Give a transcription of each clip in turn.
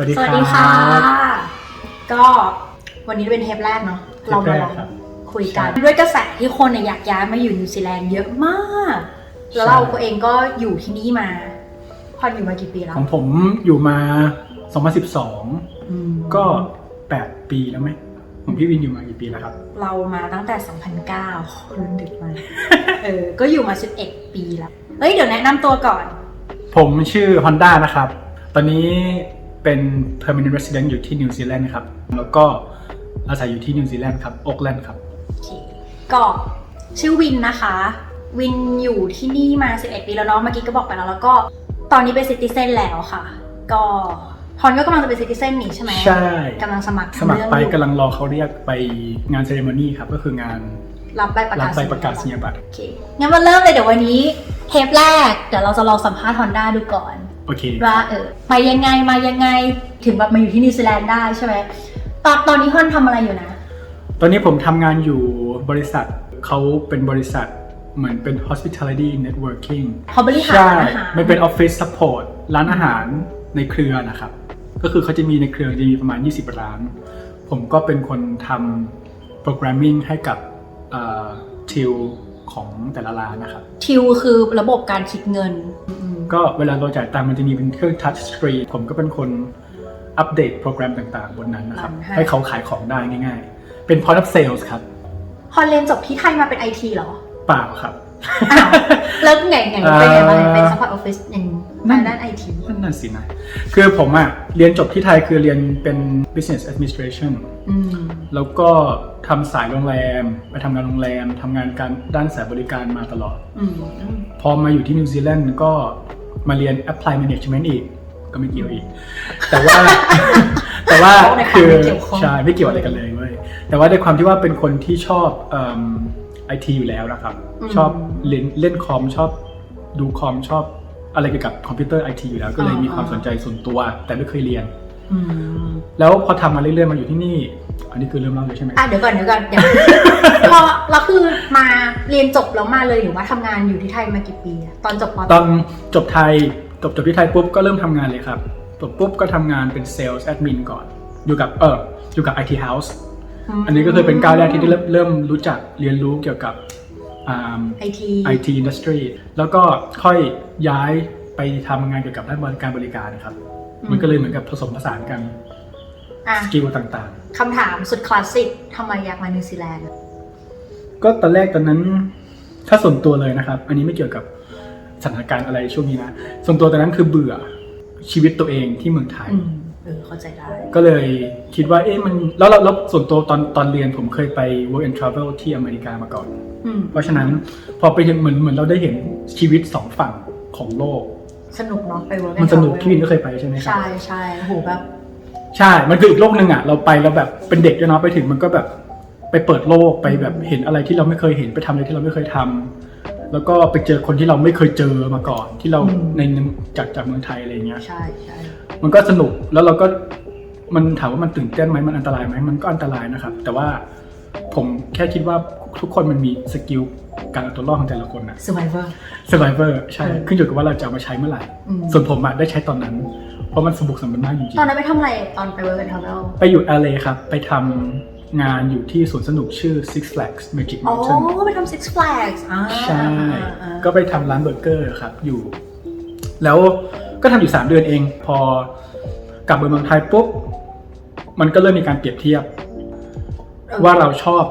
วัสดีสวัสครับดีค่ะ ก็วันนี้เป็นเทปแรกเนาะเทปเรามาแรลกองครับคุยกันใช่ด้วยกระแสที่คนเนี่ยอยากย้ายมาอยู่นิวซีแลนด์เยอะมาก แล้วใช่เราเองก็อยู่ที่นี่มา พอนอยู่มากี่ปีแล้ว ของผมอยู่มา 2012อืมก็ 8 ปีแล้วไหมของพี่วินอยู่มากี่ปีแล้วครับ เรามาตั้งแต่ 2009รุ่นดึกมากเออ ก็อยู่มา 11 ปีแล้วเฮ้ย เดี๋ยวแนะนำตัวก่อน ผมชื่อ Honda นะครับ ตอนนี้ เป็น permanent resident อยู่ที่นิวซีแลนด์ครับ แล้วก็อาศัยอยู่ที่นิวซีแลนด์ครับโอ๊กแลนด์ครับ โอเคก็ชื่อวินนะคะ วินอยู่ที่นี่มา 11 ปีแล้วเนาะเมื่อกี้ก็บอกไปแล้ว แล้วก็ตอนนี้เป็นซิติเซนแล้วค่ะ ก็พอนก็กำลังจะเป็นซิติเซนนี่ใช่ไหมใช่กำลังสมัครสมัครไปทำเรื่องอยู่กำลังรอเขาเรียกไปงานเซเรมอนี่ครับ ก็คืองานรับใบประรักาบศใบประกาศนียบัตรโอเคงั้นมาเริ่มเลยเดี๋ยววันนี้เทปแรกเดี๋ยวเราจะลองสัมภาษณ์ฮอนด้าดูก่อน โอเค ว่าเออมายังไงมายังไงถึงแบบมาอยู่ที่นิวซีแลนด์ได้ใช่ไหมตอนตอนนี้ฮอนทำอะไรอยู่นะ ตอนนี้ผมทำงานอยู่บริษัทเขาเป็นบริษัทเหมือนเป็น hospitality networking เขาบริหารใช่อาหาร มันเป็น office support ร้านอาหารในเครือนะครับ ก็คือเขาจะมีในเครือจะมีประมาณ 20 ร้าน ผมก็เป็นคนทำ programming ให้กับทิว ของแต่ละร้านนะครับ ทิวคือระบบการคิดเงินอืมก็เวลาเราจ่ายตังค์มันจะมีเป็นเครื่อง touch screen ผมก็เป็นคนอัปเดตโปรแกรมต่างๆ บนนั้นนะครับ ให้เขาขายของได้ง่าย ๆ เป็น point of sales ครับฮอนเรียนจบที่ไทยมาเป็นไอทีเหรอเปล่าครับ อ้าวแล้วไงไงเป็นไงบ้างเอ่อเป็นซัพพอร์ตออฟฟิศอย่างทางด้านไอทีนั่นนั่นสินะ คือผมอะเรียนจบที่ไทยคือเรียนเป็น business administration อืมแล้วก็ทำสายโรงแรม ไปทำงานโรงแรมทำงานการด้านสายบริการมาตลอดอืมพอมาอยู่ที่นิวซีแลนด์ก็มาเรียน apply management อีก ก็ไม่เกี่ยวอีก แต่ว่าแต่ว่าในความคือไม่เกี่ยวข้องใช่ไม่เกี่ยวอะไรกันเลยเว้ยแต่ว่าด้วยความที่ว่าเป็นคนที่ชอบไอทีอยู่แล้วนะครับ ชอบเล่นเล่นคอมชอบดูคอมชอบ อะไรเกี่ยวกับคอมพิวเตอร์ไอทีอยู่แล้วก็เลยมีความสนใจส่วนตัว แต่ไม่เคยเรียนอืมแล้วพอทำมาเรื่อยๆมาอยู่ที่นี่ อันนี้คือเริ่มเล่าเลยใช่ไหมอะเดี๋ยวก่อนเดี๋ยวก่อนเดี๋ยวพอเราคือมาเรียนจบแล้วมาเลยหรือว่าทำงานอยู่ที่ไทยมากี่ปีอะตอนจบปตอนจบไทยจบจบที่ไทยปุ๊บก็เริ่มทำงานเลยครับจบปุ๊บก็ทำงานเป็นเซลล์แอดมินก่อน อยู่กับเอออยู่กับ IT House มอันนี้ก็คือเป็นก้าวแรกที่ได้เริ่มเริ่มรู้จักเรียนรู้เกี่ยวกับ อ่าไอที IT industry แล้วก็ค่อยย้ายไปทำงานเกี่ยวกับด้านการบริการนะครับ มันก็เลยเหมือนกับผสมผสานกันอะสกิลต่างคำถามสุดคลาสสิกทำไมอยากมานิวซีแลนด์ ๆ ก็ตอนแรกตอนนั้น ถ้าส่วนตัวเลยนะครับ อันนี้ไม่เกี่ยวกับสถานการณ์อะไรช่วงนี้นะ ส่วนตัวตอนนั้นคือเบื่อชีวิตตัวเองที่เมืองไทย อืมเออเข้าใจได้ ก็เลยคิดว่าเอ๊ะมันแล้วแล้วแล้วส่วนตัวตอนตอนเรียนผมเคยไป work and travel ที่อเมริกามาก่อนอืมเพราะฉะนั้นพอไปถึงเหมือนเหมือนเราได้เห็นชีวิตสองฝั่งของโลก สนุกเนาะไปเวิร์กมันสนุกพี่วินก็เคยไปใช่ไหมครับใช่ใช่โหแบบใช่ มันคืออีกโลกหนึ่งอะ เราไปแล้วแบบเป็นเด็กด้วยเนาะไปถึงมันก็แบบไปเปิดโลกไปแบบเห็นอะไรที่เราไม่เคยเห็นไปทำอะไรที่เราไม่เคยทำแล้วก็ไปเจอคนที่เราไม่เคยเจอมาก่อนที่เราในจากจากเมืองไทยอะไรเงี้ยใช่ใช่ มันก็สนุกแล้วเราก็มันถามว่ามันตื่นเต้นไหมมันอันตรายไหมมันก็อันตรายนะครับ แต่ว่าผมแค่คิดว่าทุกคนมันมีสกิลการเอาตัวรอดของแต่ละคนนะ survivor survivor ใช่เออขึ้นอยู่กับว่าเราจะเอามาใช้เมื่อไหร่อืมส่วนผมอะได้ใช้ตอนนั้น เพราะมันสมบุกสมบันมากจริงตอนนั้นไปทำอะไรตอนไปเวิร์กทาวเวลๆไปอยู่ LA ครับ ไปทำงานอยู่ที่สวนสนุกชื่อ Six Flags Magic อ๋อ Mountain ไปทำ Six Flags อ่าใช่ อ่าอ่า ก็ไปทำร้านเบอร์เกอร์ครับอยู่ แล้ว ก็ทำอยู่ 3 เดือนเอง พอกลับมาเมืองไทยปุ๊บมันก็เริ่มมีการเปรียบเทียบ ว่าเราชอบ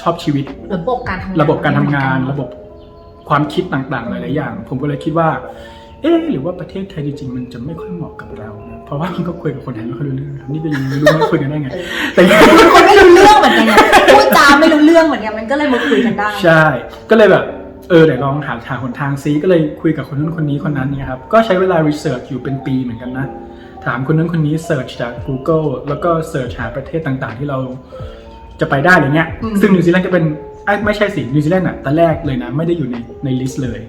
ชอบชีวิต ระบบการทำงานระบบการทำงาน ระบบความคิดต่างๆหลายๆอย่าง ผมก็เลยคิดว่า เอ๊ะหรือว่าประเทศไทยจริงๆมันจะไม่ค่อยเหมาะกับเรานะเพราะว่ามันก็คุยกับคนไทยไม่ค่อยรู้เรื่องครับนี่ก็ยังไม่รู้ว่าคุยกันได้ไง แต่เป็นคนไม่รู้เรื่องเหมือนกันไงพูดจาไม่รู้เรื่องเหมือนกันมันก็เลยมาคุยกันได้ ใช่ ก็เลยแบบ เออเดี๋ยวลองหาทางหนทางซีก็เลยคุยกับคนนู้นคนนี้คนนั้นเนี่ยครับก็ใช้เวลา research อยู่เป็นปีเหมือนกันนะ ถามคนนู้นคนนี้ search จาก Google แล้วก็ search หาประเทศต่างๆ ที่เราจะไปได้อะไรเงี้ยอืมซึ่งนิวซีแลนด์ก็เป็นไอ้ยไม่ใช่สินิวซีแลนด์อะแต่แรกเลยนะ ไม่ได้อยู่ในในลิสต์เลย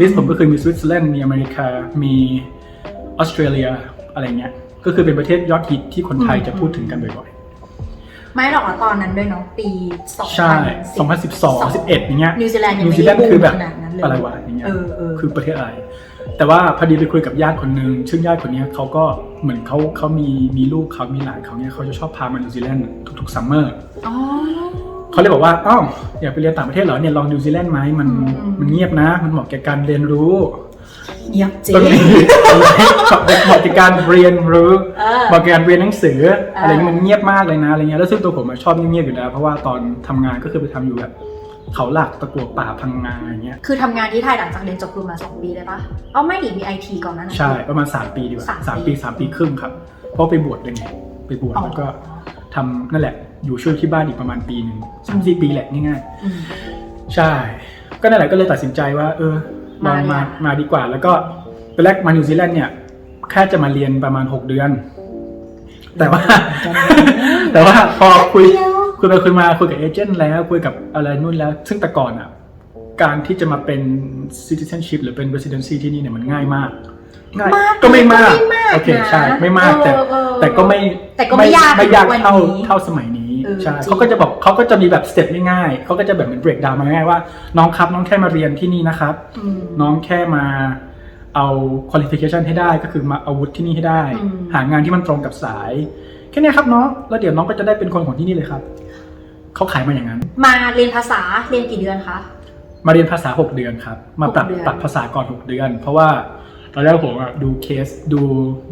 ลิสต์ผมก็คือมีสวิตเซอร์แลนด์มีอเมริกามีออสเตรเลียอะไรเงี้ยก็คือเป็นประเทศยอดฮิตที่คนไทยจะพูดถึงกันบ่อยๆ ไม่หรอกอะตอนนั้นด้วยเนาะปี2010ใช่ 2012 11อย่างเงี้ยนิวซีแลนด์ยังนิวไม่ซีแลได้นด์คือแบบขนาดนั้นเลยอะไรวะอย่างเงี้ย เออเออ คือประเทศอะไร แต่ว่าพอดีไปคุยกับญาติคนหนึ่งซึ่งญาติคนเนี้ยเขาก็เหมือนเขาเขามีมีลูกเขามีหลานเขาเนี่ยเขาจะชอบพามานิวซีแลนด์ทุกๆซัมเมอร์อ๋อ เขาเลยบอกว่าอ้าวอยากไปเรียนต่างประเทศเหรอเนี่ยลองนิวซีแลนด์ไหมมันอืม มันเงียบนะ มันเหมาะแก่การเรียนรู้เงี ยบจริตรงงนี้เหมาะแก่การเรียนรู้เออเหมาะแก่การเรียนหนังสือเออออะไรเงี้ยมันเงียบมากเลยนะอะไรเงี้ยแล้วซึ่งตัวผมอะชอบเงียบๆอยู่แล้ว เพราะว่าตอนทำงานก็คือไปทำอยู่แบบเขาหลักตะกัวป่าพังงาอย่างเงี้ย คือทำงานที่ไทยหลังจากเรียนจบครูมาสองปีเลยปะเอาไม่ดิมีไอทีก่อนนั้นนะใช่ ประมาณ 3 ปีดีกว่าสามสามปีปีสามปีครึ่งครับ เพราะไปบวชเลยไง ไปบวชอ๋อแล้วก็ทำนั่นแหละ อยู่ช่วยที่บ้านอีกประมาณปีหนึ่งสามสี่ปีแหละง่ายอืมๆใช่ ก็นั่นแหละก็เลยตัดสินใจว่า เออลอง มา มามาดีกว่า แล้วก็ตอนแรกมานิวซีแลนด์เนี่ยแค่จะมาเรียนประมาณ6เดือน แต่ว่า แต่ว่าพอคุยเดียวคุยไปคุยมาคุยกับเอเจนต์แล้วคุยกับอะไรนู่นแล้ว ซึ่งแต่ก่อนอะ การที่จะมาเป็น citizenship หรือเป็น residency ที่นี่เนี่ยมันง่ายมากง่ายมากก็ไม่มากก็ไม่มากโอเคนะใช่ ไม่มากแต่เออเออแต่ก็ไม่แต่ก็ไม่ยากไม่ยากวันนี้เท่าเท่าสมัยนี้เออ ใช่จริงเขาก็จะบอกเขาก็จะมีแบบสเต็ปง่ายๆเขาก็จะแบบเหมือน break down มาง่ายๆว่า น้องครับน้องแค่มาเรียนที่นี่นะครับอืมน้องแค่มาเอา qualification ให้ได้ก็คือมาเอาวุฒิที่นี่ให้ได้อืมหางานที่มันตรงกับสาย แค่เนี้ยครับน้องแล้วเดี๋ยวน้องก็จะได้เป็นคนของที่นี่เลยครับเขาขายมาอย่างนั้น มาเรียนภาษาเรียนกี่เดือนคะมาเรียนภาษา 6 เดือนครับ มาปรับหกเดือนปรับภาษาก่อน 6 เดือน เพราะว่าตอนแรกผมอะดูเคสดู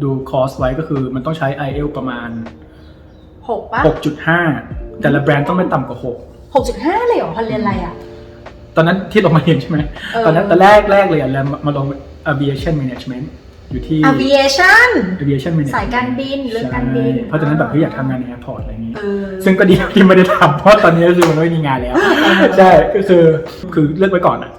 ดูคอร์สไว้ก็คือมันต้องใช้ IELTS ประมาณ หกปะ6.5แต่ละแบรนด์ต้องไม่ต่ำกว่าหกจุดห้าเลยเหรอพันเรียนอะไรอะ6ตอนนั้นที่ลงมาเรียนใช่ไหมเออตอนนั้นตอนแรกแรกเลยอะแล้วมาลง aviation management อยู่ที่ aviation aviation management สายการบินเรื่องการบินใช่เพราะตอนนั้นแบบเฮ้ยอยากทำงานในแอร์พอร์ตอะไรอย่างนี้เออซึ่งก็ดีที่ไม่ได้ทำเพราะตอนนี้ก็คือมันไม่มีงานแล้ว ใช่ก็คือคือเลือกไว้ก่อนอะ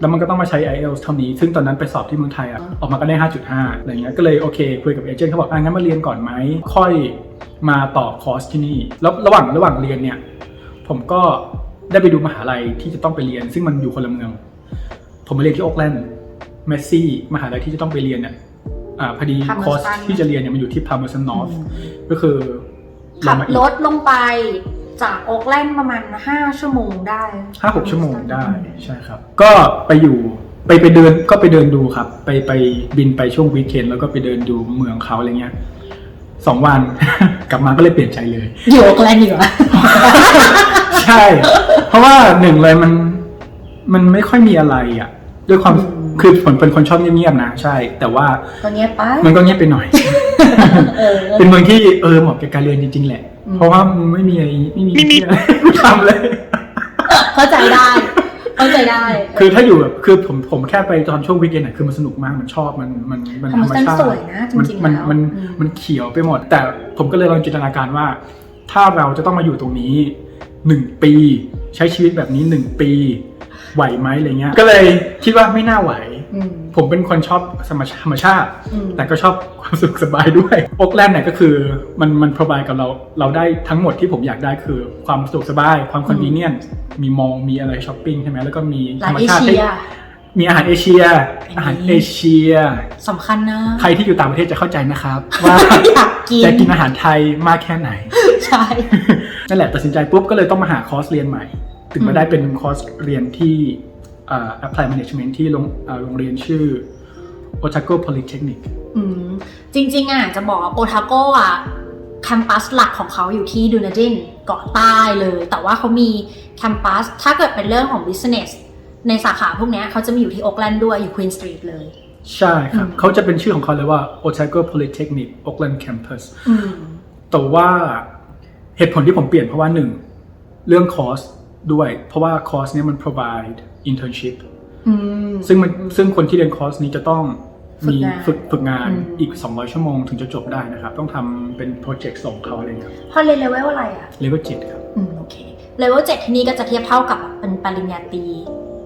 แล้วมันก็ต้องมาใช้ IELTS เท่านี้ ซึ่งตอนนั้นไปสอบที่เมืองไทยอะออกมาก็ได้ 5.5 อะไรเงี้ย ก็เลยโอเค คุยกับเอเจนต์เขาบอกอะงั้นมาเรียนก่อนไหม ค่อย มาต่อคอร์สที่นี่ แล้วระหว่างระหว่างเรียนเนี่ย ผมก็ได้ไปดูมหาลัยที่จะต้องไปเรียน ซึ่งมันอยู่คนละเมือง ผมมาเรียนที่โอ๊กแลนด์เมสซี่มหาลัยที่จะต้องไปเรียนเนี่ยอ่าพอดี Palmerston คอร์สที่จะเรียนเนี่ยมันอยู่ที่พาร์เมอร์สันนอร์ก็คือขับลงมาอีกรถลงไปจากโอ๊กแลนด์ประมาณ5ชั่วโมงได้ห้าหกชั่วโมงได้ใช่ครับ ก็ไปอยู่ไปไปเดินก็ไปเดินดูครับ ไปไปบินไปช่วงวีคเอนแล้วก็ไปเดินดูเมืองเขาอะไรเงี้ย สองวัน กลับมาก็เลยเปลี่ยนใจเลย อยู่โอ๊กแลนด์อยู่อะใช่ เพราะว่าหนึ่งเลยมันมันไม่ค่อยมีอะไรอะ ด้วยความอืมคือผมเป็นคนชอบเงียบๆนะใช่ แต่ว่าตอนนี้ยไปมันก็เงียบไปหน่อยเออเป็นเมืองที่เออเหมาะกับการเรียนจริงๆแหละอืมเพราะว่ามันไม่มีอะไรไม่มีที่อะไรทำเลย เข้าใจได้ เข้าใจได้ คือถ้าอยู่แบบคือผมผมแค่ไปตอนช่วงวีคเอนด์อะคือมันสนุกมากมันชอบมันมันมันธรรมธรรมชาชาติติสวยนะจมันริงๆมันแล้วมันอืมมันเขียวไปหมด แต่ผมก็เลยลองจินตนาการว่า ถ้าเราจะต้องมาอยู่ตรงนี้หนึ่งปี ใช้ชีวิตแบบนี้หนึ่งปี ไหวไหมอะไรเงี้ย ก็เลยคิดว่าไม่น่าไหวอืม ผมเป็นคนชอบธรรมชธรรมชาติอืมแต่ก็ชอบความสุขสบายด้วยโอกแลนด์เนี่ยก็คือมันมันพร o ไ i กับเราเราได้ทั้งหมดที่ผมอยากได้คือความสะดวกสบาย ความคอน v e เนียนมีมองมีอะไรช้อปปิ้งใช่ไหมแล้วก็มีร้าธรนรมเอชาติเชีให้ยมีอาหารเอเชียอันนี้อาหารเอเชียสำคัญนะ ใครที่อยู่ต่างประเทศจะเข้าใจนะครับ ว่าอยากกินจะกินอาหารไทยมากแค่ไหน ใช่ นั่นแหละตัดสินใจปุ๊บก็เลยต้องมาหาคอร์สเรียนใหม่ ถึงอืมามได้เป็นคอร์สเรียนที่อ่า apply management ที่โรงอ่าโรงเรียนชื่อ Otago Polytechnic อืมจริงๆอะจะบอกว่าโอทาโกอะแคมปัสหลักของเขาอยู่ที่ดูนาดินเกาะใต้เลย แต่ว่าเขามีแคมปัสถ้าเกิดเป็นเรื่องของ business ในสาขาพวกเนี้ยเขาจะมีอยู่ที่โอ๊กแลนด์ด้วยอยู่ควีนสตรีทเลย ใช่ครับอืมเขาจะเป็นชื่อของเขาเลยว่า Otago Polytechnic Auckland Campus อืมแต่ว่าเหตุผลที่ผมเปลี่ยนเพราะว่าหนึ่งเรื่องคอร์ส ด้วย เพราะว่าคอร์สเนี้ยมัน provide internship อืมซึ่งมันซึ่งคนที่เรียนคอร์สนี้จะต้องมีฝึฝึกกงานฝึกงานอืมอีก 200 ชั่วโมงถึงจะจบได้นะครับ ต้องทำเป็นโปรเจกต์ส่งเขาอะไรเงี้ยพอเรียนเลเวลอะไรอะเลเวลเจ็ดครับอืมโอเคเลเวลเจ็ดที่นี่ก็จะเทียบเท่ากับเป็นปริญญาตรี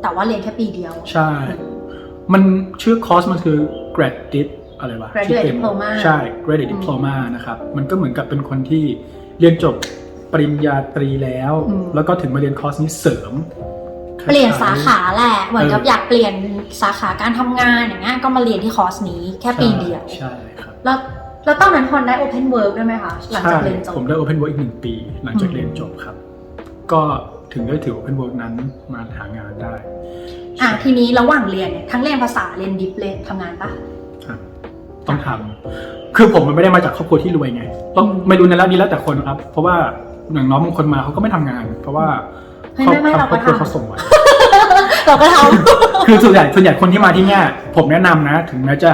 แต่ว่าเรียนแค่ปีเดียว ใช่ มันชื่อคอร์สมันคือ grad dip อะไรวะ Graduate ชื่อเต็ม Diploma ใช่ graduate อืม diploma นะครับ มันก็เหมือนกับเป็นคนที่เรียนจบ ปริญญาตรีแล้ว อืม แล้วก็ถึงมาเรียนคอร์สนี้เสริมเปลี่ยนสาขาแหละเหมือนกับเอออยากเปลี่ยนสาขาการทำงานอย่างเงี้ยก็มาเรียนที่คอร์สนี้แค่ปีเดียว ใช่ครับ แล้วแล้วตอนนั้นพอนได้ Open Work ด้วยไหมคะ หลังจากเรียนจบผมได้ Open Work อีกหนึ่งปี หลังจากอืม เรียนจบครับ ก็ถึงได้ถือ Open Work นั้นมาหางานได้อะทีนี้ระหว่างเรียนเนี่ยทั้งเรียนภาษาเรียนดิฟเลยทำงานปะครับต้องทำคือผมมันไม่ได้มาจากครอบครัวที่รวยไงต้องไม่รู้ในแล้วนี้แล้วแต่คนครับ เพราะว่า อย่างน้องบางคนมาเขาก็ไม่ทำงาน เพราะว่าเฮ้ยไม่ไม่เราครก็อบครัวเขาทำส่งไว้ เราก็ทคือส่วนใหญ่ส่วนใหญ่คนที่มาที่เนี่ยผมแนะนำนะ ถึงแม้จะ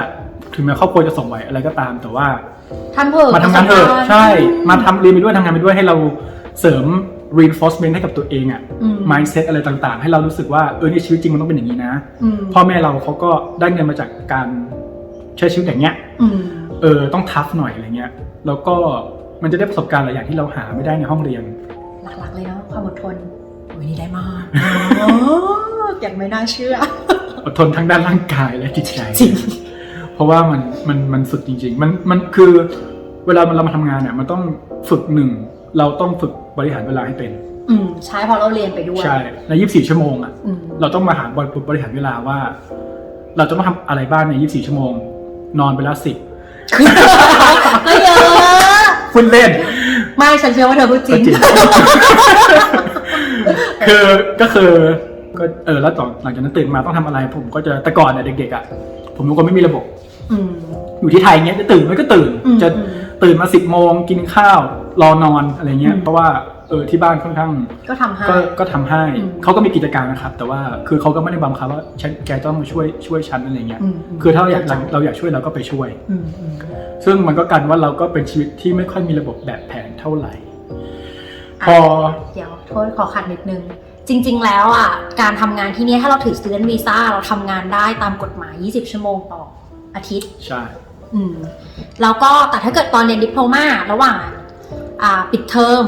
ถึงแม้ครอบครัวจะส่งไว้อะไรก็ตาม แต่ว่าำทำเถอะมาทำงานเถอะประสบการณ์ใช่ มาทำเรียนไปด้วยทำงานไปด้วยให้เราเสริม reinforcement ให้กับตัวเองอะ อืม mindset อะไรต่างๆ ให้เรารู้สึกว่าเออในชีวิตจริงมันต้องเป็นอย่างนี้นะ อืมพ่อแม่เราเขาก็ได้เงินมาจากการใช้ชีวิตอย่างเงี้ย อืม เออต้องทัฟหน่อยอะไรเงี้ย แล้วก็ มันจะได้ประสบการณ์หลายอย่างที่เราหาไม่ได้ในห้องเรียน หลักๆเลยเนาะความอดทนโอ้ยนี่ได้มากอย่างไม่น่าเชื่อ อดทนทั้งด้านร่างกายและจิตใจจริงเพราะว่ามันมันมันสุดจริง ๆ มันมันคือเวลาเรามาทำงานเนี่ยมันต้องฝึกหนึ่งเราต้องฝึกบริหารเวลาให้เป็นอืมใช่เพราะเราเรียนไปด้วยใช่ใน24ชั่วโมงอะอืมเราต้องมาหาบริบริหารเวลาว่า เราจะต้องทำอะไรบ้างใน24ชั่วโมง นอนไปละสิบก็เยอะ คุณเล่น ไม่ฉันเชื่อว่าเธอพูดจริง ก็คือก็คือก็เออแล้วต่อหลังจากนั้นตื่นมาต้องทำอะไร ผมก็จะแต่ก่อนเนี่ยเด็กๆอะผมเป็นคนไม่มีระบบ อืม อยู่ที่ไทยเงี้ยจะตื่นไม่ก็ตื่น อืมจะอืมตื่นมาสิบโมงกินข้าวรอนอนอะไรเงี้ย อืม เพราะว่า เออที่บ้านค่อนข้าง ก็ทำให้ ก็ก็ทำให้อืม เขาก็มีกิจการนะครับ แต่ว่าคือเขาก็ไม่ได้บังคับว่าฉันแกต้องมาช่วยช่วยฉันอะไรเงี้ยอืมมคือถ้าเราอยากเราอยากช่วยเราก็ไปช่วย อืมอืมซึ่งมันก็กลายเป็นว่าเราก็เป็นชีวิตที่ไม่ค่อยมีระบบแบบแผนเท่าไหร่อะพอ เดี๋ยวโทษขอขัดนิดนึง จริง ๆ แล้วอะการทำงานที่เนี่ยถ้าเราถือ student visa เราทำงานได้ตามกฎหมาย 20 ชั่วโมงต่ออาทิตย์ ใช่ อืมแล้วก็แต่ถ้าเกิดตอนเรียนดิปโลมาระหว่างอ่าปิดเทอม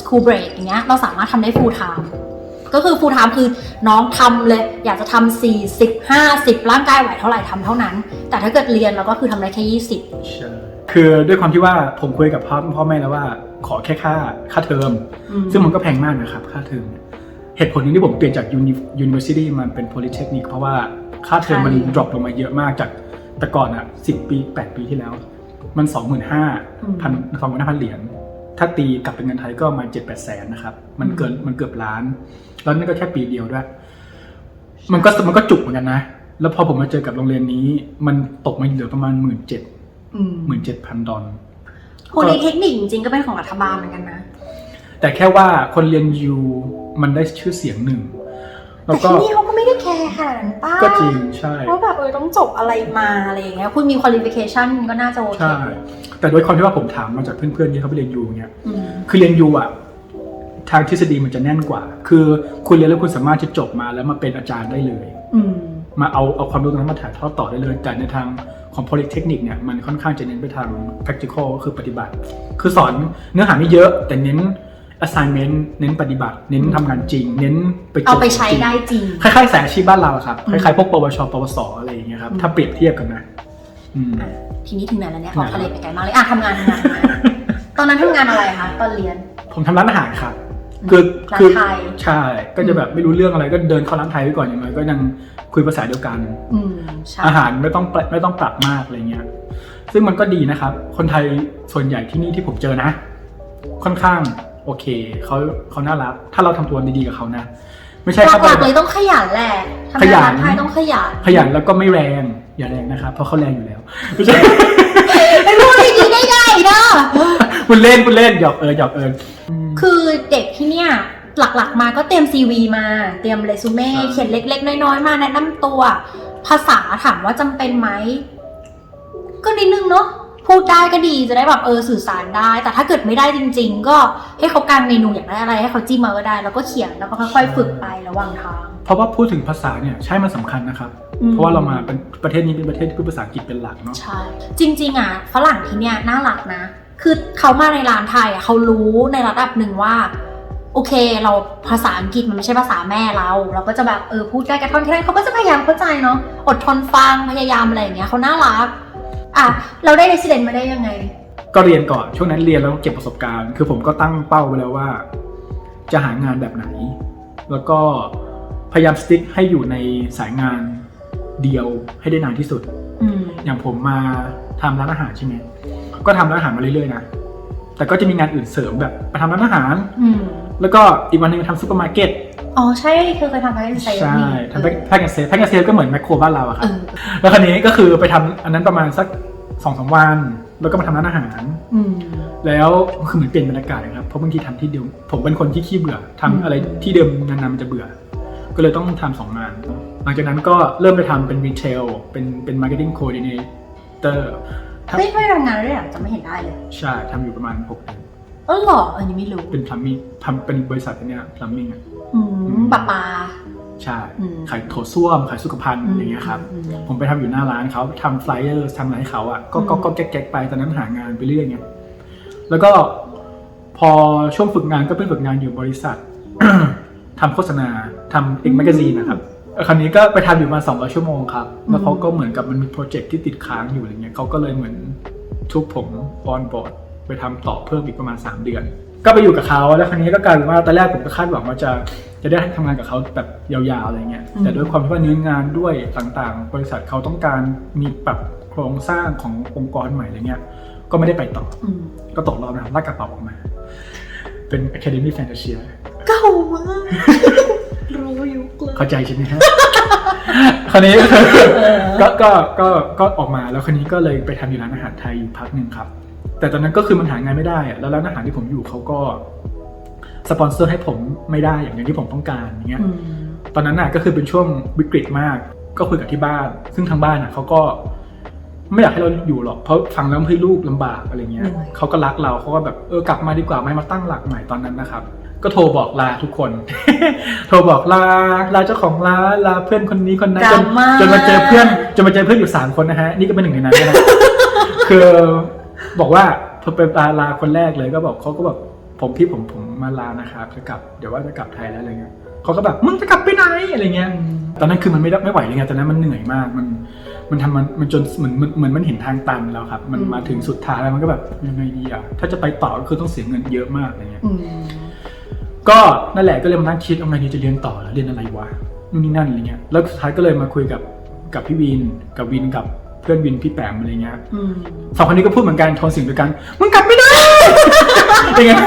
school break อย่างเงี้ยเราสามารถทำได้ full time ก็คือ full time คือน้องทำเลย อยากจะทำ40 50 ร่างกายไหวเท่าไหร่ทำเท่านั้น แต่ถ้าเกิดเรียนเราก็คือทำได้แค่ 20 ใช่คือด้วยความที่ว่าผมคุยกับพ่อพ่อแม่แล้วว่า ขอแค่ค่าค่าเทอม อืม ซึ่งมันก็แพงมากนะครับ ค่าเทอมเนี่ยเหตุผลหนึงที่ผมเปลี่ยนจาก uni- university มันเป็น polytechnic เพราะว่าค่าเทอมมันค่าเรียน drop ลงมาเยอะมากจากแต่ก่อนอะ10 ปี 8 ปีที่แล้ว มัน 25,000พันสองหมื่นห้าพันเหรียญ ถ้าตีกลับเป็นเงินไทยก็ประมาณ7 8แสนนะครับ มันเกินมันเกือบล้านแล้วนี่ก็แค่ปีเดียวด้วย มันก็มันก็จุกเหมือนกันนะ แล้วพอผมมาเจอกับโรงเรียนนี้ มันตกมาเหลือประมาณหมื่นเจ็ดอืมหมื่นเจ็ดพันดอลโพลีเทคนิคจริงๆก็เป็นของรัฐบาลเหมือนกันนะ แต่แค่ว่าคนเรียนยูมันได้ชื่อเสียงหนึ่งแต่แล้วก็ที่นี่เขาก็ไม่ได้แคร์ขนาดนั้นป้าก็จริงใช่ว่าแบบเออต้องจบอะไรมาอะไรอย่างเงี้ยคุณมี qualification ก็น่าจะโอเคใช่ แต่ด้วยความที่ว่าผมถามมาจากเพื่อนๆที่เขาไปเรียนยูเนี้ยอืมคือเรียนยูอะทางทฤษฎีมันจะแน่นกว่า คือคุณเรียนแล้วคุณสามารถจะจบมาแล้วมาเป็นอาจารย์ได้เลยอืมมาเอาเอาความรู้ตรงนั้นมาถ่ายทอดต่อได้เลย แต่ในทางของ polytechnic เนี่ยมันค่อนข้างจะเน้นไปทาง practical ก็คือปฏิบัติ คือสอนเนื้อหาไม่เยอะ แต่เน้น assignment เน้นปฏิบัติ เน้นทำงานจริง เน้นไปจบเอาไปใช้จริงได้จริง คล้ายๆสายอาชีพบ้านเราอะครับอืคมล้ายๆพวกปวช ปวส อะไรอย่างเงี้ยครับอืมถ้าเปรียบเทียบกันนะ อืมอะ ทีนี้ถึงไหนแล้วเนี่ยถึองอกไหนทะเลไปไกลมากเลยอะทำงานทำงานทำงานตอนนั้นทำงานอะไรคะตอนเรียน ผมทำร้านอาหารครับคือร้านคือไทยใช่ ก็จะแบบไม่รู้เรื่องอะไรก็เดินเข้าร้านไทยไว้ก่อนอย่างน้อยก็ยังคุยภาษาเดียวกันอืมใช่อาหารไม่ต้องปรับไม่ต้องปรับมากอะไรเงี้ย ซึ่งมันก็ดีนะครับ คนไทยส่วนใหญ่ที่นี่ที่ผมเจอนะ ค่อนข้างโอเคเขาเขาน่ารัก ถ้าเราทำตัวดีๆกับเขานะ ไม่ใช่หแค่แบลับกๆเลยต้องขยันแหละทำขยังานนร้านไทยต้องขยันขยันแล้วก็ไม่แรงอย่าแรงนะครับเพราะเขาแรงอยู่แล้วไม่ใช่ไม่พูดอย่างนี้ได้ไงนะคุณเล่นคุณเล่นหยอกเอิญหยอกเอิญคือเด็กที่เนี่ยหลักๆมาก็เตรียมซีวีมา เตรียมเรซูเม่ใช่เขียนเล็ก ๆ น้อยๆมาแนะนำตัว ภาษาถามว่าจำเป็นไหมก็นิดนึงเนาะ พูดได้ก็ดีจะได้แบบเออสื่อสารได้ แต่ถ้าเกิดไม่ได้จริง ๆ ก็ให้เขากางเมนูอยากได้อะไร ให้เขาจิ้มมาก็ได้ แล้วก็เขียนแล้วก็ค่อยๆฝึกไประหว่างทาง เพราะว่าพูดถึงภาษาเนี่ยใช่มันสำคัญนะครับอืมเพราะว่าเรามาเป็นประเทศนี้เป็นประเทศที่พูดภาษาอังกฤษเป็นหลักเนาะใช่จริง ๆอะฝรั่งที่เนี่ยน่ารักนะ คือเขามาในร้านไทยอะเขารู้ในระดับหนึ่งว่าโอเค เราภาษาอังกฤษมันไม่ใช่ภาษาแม่เรา เราก็จะแบบเออพูดได้กระท่อนแค่นั้นเขาก็จะพยายามเข้าใจเนาะอดทนฟังพยายามอะไรอย่างเงี้ยเขาน่ารัก อะเราได้ resident มาได้ยังไง ก็เรียนก่อนช่วงนั้นเรียนแล้วก็เก็บประสบการณ์ คือผมก็ตั้งเป้าไว้แล้วว่า จะหางานแบบไหน แล้วก็พยายามสติ๊กให้อยู่ในสายงานเดียวให้ได้นานที่สุด อืมอย่างผมมาทำร้านอาหารใช่ไหมก็ทำร้านอาหารมาเรื่อยๆนะ แต่ก็จะมีงานอื่นเสริมแบบไปทำร้านอาหาร อืมแล้วก็อีกวันหนึงทำซูเปอร์มาร์เก็ตอ๋อใช่เธอเคยทำแพ็กเกจเซลใช่นี่ทำแพ็กแพ็กเกจเซลแพ็กเกจเซลก็เหมือนแมคโครบ้านเราอะคเอรับอแล้วคราวนี้ก็คือไปทำอันนั้นประมาณสักสองสามวัน แล้วก็มาทำร้านอาหาร อืม แล้วคือเหมือนเปลี่ยนบรรยากาศนะครับเพราะบางทีทำที่เดิมผมเป็นคนที่ขี้เบื่อทำอะไรที่เดิมนานๆมันจะเบื่อ ก็เลยต้องทำสองงาน หลังจากนั้นก็เริ่มไปทำเป็นรีเทลเป็นเป็นมาร์เก็ตติ้งโคดิเนเตอร์ เฮ้ยไม่ทำงานด้วยเหรอจะไม่เห็นได้เลย ใช่ทำอยู่ประมาณ6เดือนเออเหรออันนี้ไม่รู้เป็นพลัมมิ่งทำเป็นบริษัทเนี่ยพลัมมิ่งอะ อืมปลาปลา ใช่อืม ขายโถส้วมขายสุขภัณฑ์อะไรอย่างเงี้ยครับอืมผมไปทำอยู่หน้าร้านเขาทำไฟเออร์ทำอะไรให้เขาอะก็ก็อืม ก็แก๊กๆไปตอนนั้นหางานไปเรื่อยไงแล้วก็พอช่วงฝึกงานก็เป็นฝึกงานอยู่บริษัท ทำโฆษณาทำเอกแมกซีนนะครับเอ่อ คราวนี้ก็ไปทำอยู่มา200ชั่วโมงครับ แล้วเขาก็เหมือนกับมันมีโปรเจกต์ที่ติดค้างอยู่อะไรเงี้ยเขาก็เลยเหมือนทุกผมออนบอร์ดไปทำต่อเพิ่มอีกประมาณ 3 เดือน ก็ไปอยู่กับเขาแล้วคราวนี้ก็กลายเป็นว่าตอนแรกผมก็คาดหวังว่าจะจะได้ทำงานกับเขาแบบยาวๆอะไรเงี้ยอืมแต่ด้วยความที่ว่าเนื้องานด้วยต่างๆ บริษัทเขาต้องการมีปรับโครงสร้างขององค์กรใหม่อะไรเงี้ย ก็ไม่ได้ไปต่ออืมก็ตกรอบนะครับลากกระเป๋าออกมา เป็น Academy Fantasia เก่ามาก รู้ยุคเลยเข้าใจใช่ไหมฮะ คราวนี้ก็ก็ก็ก็ออกมาแล้วคราวนี้ก็เลยไปทำอยู่ร้านอาหารไทยอยู่พักหนึ่งครับ แต่ตอนนั้นก็คือมันหางานไม่ได้อะแล้วร้านอาหารที่ผมอยู่เขาก็สปอนเซอร์ให้ผมไม่ได้อย่างที่ผมต้องการอย่างเงี้ย อืมตอนนั้นน่ะก็คือเป็นช่วงวิกฤตมาก ก็คุยกับที่บ้าน ซึ่งทางบ้านน่ะเขาก็ไม่อยากให้เราอยู่หรอก เพราะฟังแล้วให้ลูกลำบากอะไรเงี้ยเหนื่อยเขาก็รักเราเขาก็แบบเออกลับมาดีกว่าไม่มาตั้งหลักใหม่ตอนนั้นนะครับ ก็โทรบอกลาทุกคน โทรบอกลาลาเจ้าของร้านลาเพื่อนคนนี้คนนั้นจนดราม่า จนมาเจอเพื่อนจนมาเจอเพื่อนอยู่สามคนนะฮะนี่ก็เป็นหนึ่งในนั้นนะฮะ คือบอกว่าพอไปลาลาคนแรกเลยก็บอกเขาก็แบบผมพี่ผมผมมาลานะครับจะกลับเดี๋ยวว่าจะกลับไทยแล้วอะไรเงี้ยเขาก็แบบมึงจะกลับไปไหนอะไรเงี้ย ตอนนั้นคือมันไม่ได้ไม่ไหวเลยไงตอนนั้นมันเหนื่อยมากมัน มันทำมันมันจนเหมือนเหมือนเหมือนมันเห็นทางตันแล้วครับ มันอืม มาถึงสุดทางแล้วมันก็แบบยังไงดีอะถ้าจะไปต่อก็คือต้องเสียเงินเยอะมากอะไรเงี้ย อืม ก็นั่นแหละก็เลยมานั่งคิดเอาไงดีจะเรียนต่อแล้วเรียนอะไรวะนู่นนี่นั่นอะไรเงี้ยแล้วสุดท้ายก็เลยมาคุยกับกับพี่วินกับวินกับเพื่อนวินพี่แปมอะไรเงี้ยอืมสองคนนี้ก็พูดเหมือนกันโทนเสียงเดียวกันมึงกลับไม่ได้อย่างเงี้ย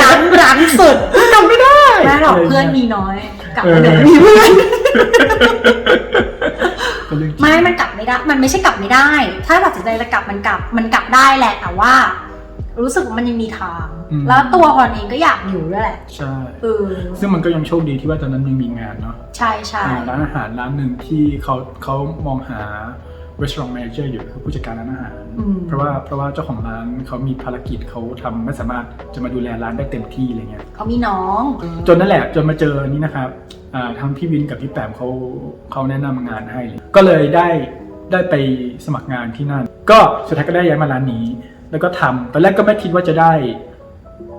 รั้งรั้งสุดมึงกลับไม่ได้แม่หรอกะไรงี้ยเพื่อนมีน้อยกลับเอไปอเดี๋ยวมีเพื่อนก็เรื่องจริงไม่มันกลับไม่ได้ มันไม่ใช่กลับไม่ได้ ถ้าตัดสินใจจะกลับมันกลับ มันกลับได้แหละแต่ว่า รู้สึกว่ามันยังมีทางแล้วตัวพรเองก็อยากอยู่ด้วยแหละใช่ เออซึ่งมันก็ยังโชคดีที่ว่าตอนนั้นยังมีงานเนาะใช่ใช่ อ่าร้านอาหารร้านหนึ่งที่เขาเขามองหา restaurant manager อยู่คือผู้จัดการร้านอาหาร อืม เพราะว่าเพราะว่าเจ้าของร้านเขามีภารกิจเขาทำไม่สามารถจะมาดูแลร้านได้เต็มที่อะไรเงี้ย เขามีน้อง จนนั่นแหละจนมาเจอนี่นะครับอ่าทั้งพี่วินกับพี่แปมเขาเขาแนะนำงานให้เลยก็เลยได้ได้ไปสมัครงานที่นั่น ก็สุดท้ายก็ได้ย้ายมาร้านนี้ แล้วก็ทำตอนแรกก็ไม่คิดว่าจะได้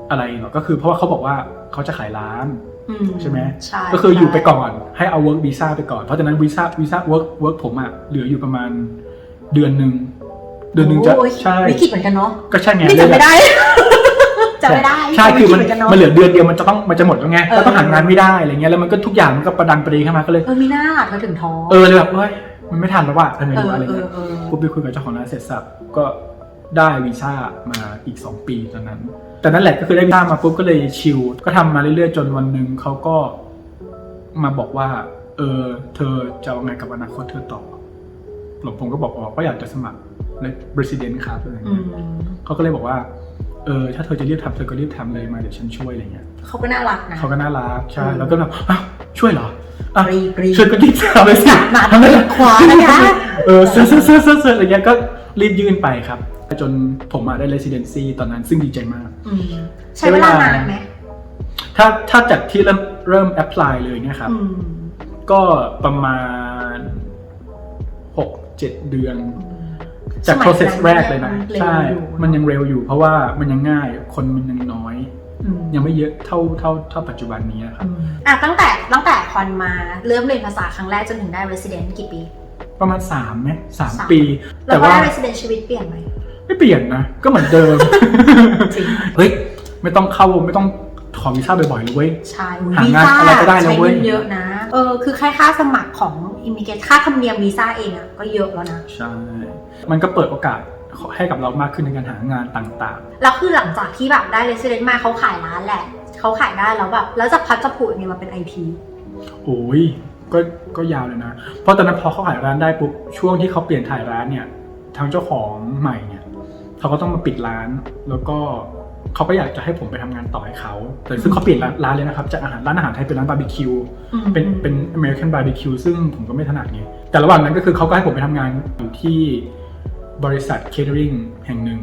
อะไรหรอกก็คือเพราะว่าเขาบอกว่าเขาจะขายร้านอืมใช่ไหมใช่ก็คืออยู่ไปก่อนให้เอา work visa ไปก่อน เพราะฉะนั้น visa visa work work ผมอะเหลืออยู่ประมาณเดือนหนึ่งเดือนหนึ่งจะโอ้ยใช่วิกฤตเหมือนกันเนาะก็ใช่ไงนี่เลยจำแบไม่บได้จำไม่ได้ใช่คือมันวิกฤตเหมือนกันเนาะมันเหลือเดือนเดียวมันจะต้องมันจะหมดแล้วไงเออแล้วก็หางานไม่ได้อะไรเงี้ยแล้วมันก็ทุกอย่างมันก็ประดังประเดเข้ามาก็เลยเออมีหน้าล่ะเธอถึงท้องเออเลยแบบเฮ้ยมันไม่ทันแล้วว่ะทำไงเอดีอวะอะไรเอเงี้อยเออปุ๊บไปคุยกับเจ้าของร้านเสร็จสับก็ ได้วีซ่ามาอีก 2 ปีตอนนั้น แต่นั่นแหละก็คือได้วีซ่ามาปุ๊บก็เลยชิลก็ทำมาเรื่อยๆ จนวันหนึ่งเขาก็มาบอกว่า เออ เธอจะเอาไงกับอนาคตเธอต่อหลวงผมก็บอกอ๋อก็อยากจะสมัครใน resident ครับอะไรอืเงี้ยมเขาก็เลยบอกว่า เออ ถ้าเธอจะรีบทำเธอก็รีบทำเลยมาเดี๋ยวฉันช่วยอะไรเงี้ยเขาก็น่ารักนะเขาก็น่ารักใช่อืมแล้วก็แบบอ้าวช่วยเหรออะรีบรีบช่วยก็รีบทำเลยสิมาทำเลยขวานะคะเออเซอร์เซอร์เซอร์เซอร์เซอร์อะไรเงี้ยก็รีบยื่นไปครับ จนผมมาได้ residency ตอนนั้นซึ่งดีใจมาก อืมใช้เวลานานไหมถ้าถ้าจากที่เริ่มเริ่ม apply เลยเนี่ยครับ อืมก็ประมาณ6-7เดือน จาก สมัย process นั้นแรกเลยนะมันเร็วใช่อยู่มันยังเร็วอยู่เพราะว่ามันยังง่ายคนมันยังน้อย อืมยังไม่เยอะเท่าเท่าเท่าปัจจุบันนี้ครับ อืมอะตั้งแต่ตั้งแต่คอนมาเริ่มเรียนภาษาครั้งแรกจนถึงได้ resident กี่ปี ประมาณ3ไหมสามสาม ปีแล้แต่วพอว่าได้ resident ชีวิตเปลี่ยนไหม ไม่เปลี่ยนนะ ก็เหมือนเดิม จริง เฮ้ย ไม่ต้องเข้าไม่ต้องขอวีซ่าบ่อยๆเลยเว้ย ใช่หาวีงานซ่าอะไรก็ได้แล้วใช้เว้เงิยนเยอะนะ เออ คือแค่ค่าสมัครของอิมิเกตค่าธรรมเนียมวีซ่าเองอะก็เยอะแล้วนะ ใช่ มันก็เปิดโอกาสให้กับเรามากขึ้นในการหางานต่างแล้วคือหลังจากที่แบบได้ resident มาเขาขายร้านแหละ เขาขายได้แล้วแบบ แล้วจะพัดจะผูดเนี่ยมาเป็น IP ๆโอ้ย ก็ก็ยาวเลยนะ เพราะตอนนั้นพอเขาขายร้านได้ปุ๊บ ช่วงที่เขาเปลี่ยนถ่ายร้านเนี่ย ทางเจ้าของใหม่เนี่ย เขาก็ต้องมาปิดร้าน แล้วก็เขาก็อยากจะให้ผมไปทำงานต่อให้เขา แต่ซึ่งเขาเปลี่ยนร้านร้านเลยนะครับ จากอาหารร้านอาหารไทยเป็นร้านบาร์บีคิวอืมเป็นเป็นอเมริกันบาร์บีคิวซึ่งผมก็ไม่ถนัดไง แต่ระหว่างนั้นก็คือเขาก็ให้ผมไปทำงานอยู่ที่บริษัทเคเ e อริงแห่งหนึ่ง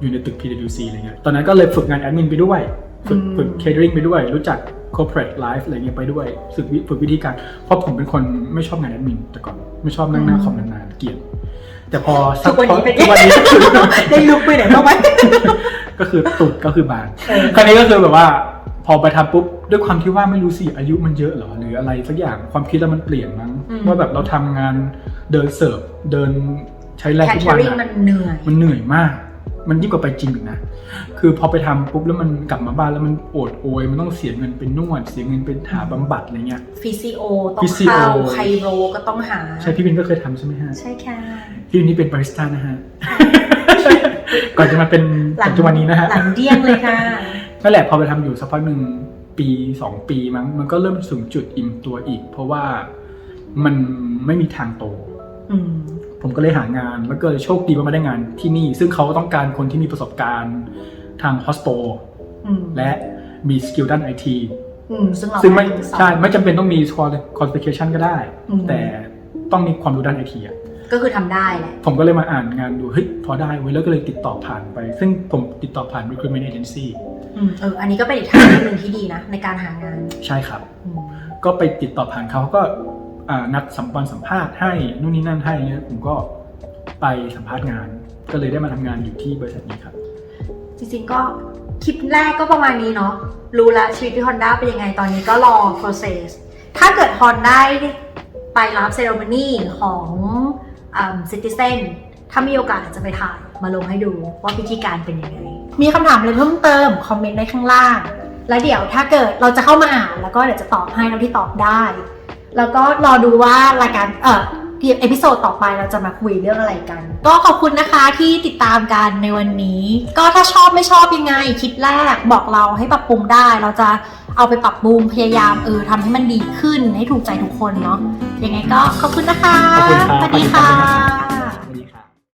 อยู่ในตึก PwC อะไรเงี้ย ตอนนั้นก็เลยฝึกงานแอดมินไปด้วย ฝึกฝึกเคเ e อริงไปด้วย รู้จัก corporate life อะไรเงี้ยไปด้วยฝึกวิฝึกวิธีการ เพราะผมเป็นคนไม่ชอบงานแอดมินแต่ก่อน ไม่ชอบนั่งหน้าคอมนานๆ เกลียด แต่พอสัทุกวันนี้เป็นทุกวันนี้ก็คือได้ลุกไปไหนบ้างไหมก็คือตุดก็คือบานเออคราวนี้ก็คือแบบว่า พอไปทำปุ๊บด้วยความที่ว่าไม่รู้สิอายุมันเยอะเหรอหรืออะไรสักอย่างความคิดเรามันเปลี่ยนมั้งอืมว่าแบบเราทำงานเดินเสิร์ฟเดินใช้แรงแคททุกเทอวันริงอะมันเหนื่อยมันเหนื่อยมาก มันยิ่งกว่าไปจิมอีกนะ คือพอไปทำปุ๊บแล้วมันกลับมาบ้านแล้วมันโอดโอยมันต้องเสียเงินเป็นนวด เสียเงินเป็นหาบำบัดอะไรเงี้ยฟิซิโอต้อง Physio เข้าไคโรก็ต้องหา ใช่พี่วินก็เคยทำใช่ไหมฮะ ใช่ค่ะ พี่วินนี่เป็นบาริสต้านะฮะ ก่อนจะมาเป็นหลังปัจจุบันนี้นะฮะ หลังเดี้ยงเลยค่ะนั่นแหละพอไปทำอยู่สักพักหนึ่งปีสองปีมั้งมันก็เริ่มถึงจุดอิ่มตัวอีก เพราะว่ามันไม่มีทางโตอืม ผมก็เลยหางาน แล้วก็เลยโชคดีว่ามาได้งานที่นี่ ซึ่งเขาต้องการคนที่มีประสบการณ์ทางฮอสโตอืมและมีสกิลด้านไอทีอืมซึ่งเราซึ่งไม่ด้สอนใช่ไม่จำเป็นต้องมี qualification ก็ได้อืมแต่ต้องมีความรู้ด้านไอทีอะก็คือทำได้แหละผมก็เลยมาอ่านงานดู เฮ้ย พอได้เว้ยแล้วก็เลยติดต่อผ่านไป ซึ่งผมติดต่อผ่าน recruitment agency อืมเออ อันนี้ก็เป็นอีกทางเลือกหนึ่งที่ดีนะ ในการหางาน ใช่ครับอืมก็ไปติดต่อผ่านเขาก็อ่า นัดสัมปันสัมภาษณ์ให้นู่นนี่นั่นให้เนี่ยผมก็ไปสัมภาษณ์งาน ก็เลยได้มาทำงานอยู่ที่บริษัทนี้ครับ จริงๆก็คลิปแรกก็ประมาณนี้เนาะรู้แล้วชีวิตที่ Honda เป็นยังไงตอนนี้ก็รอ process ถ้าเกิด Honda ได้ไปรับเซ r ร m ม n y ของซิติเซนถ้ามีโอกาสจะไปถ่ายมาลงให้ดูว่าพิธีการเป็นยังไง มีคำถามอะไรเพิ่มเติม คอมเมนต์ไว้ข้างล่าง แล้วเดี๋ยวถ้าเกิดเราจะเข้ามาอ่านแล้วก็เดี๋ยวจะตอบให้เราที่ตอบได้ แล้วก็รอดูว่ารายการเอ่อเอพิโซดต่อไปเราจะมาคุยเรื่องอะไรกัน ก็ขอบคุณนะคะที่ติดตามกันในวันนี้ ก็ถ้าชอบไม่ชอบยังไงคลิปแรกบอกเราให้ปรับปรุงได้ เราจะเอาไปปรับปรุงพยายามเออทำให้มันดีขึ้นให้ถูกใจทุกคนเนาะยังไงก็ขอบคุณนะคะ ขอบคุณครับ สวัสดีค่ะ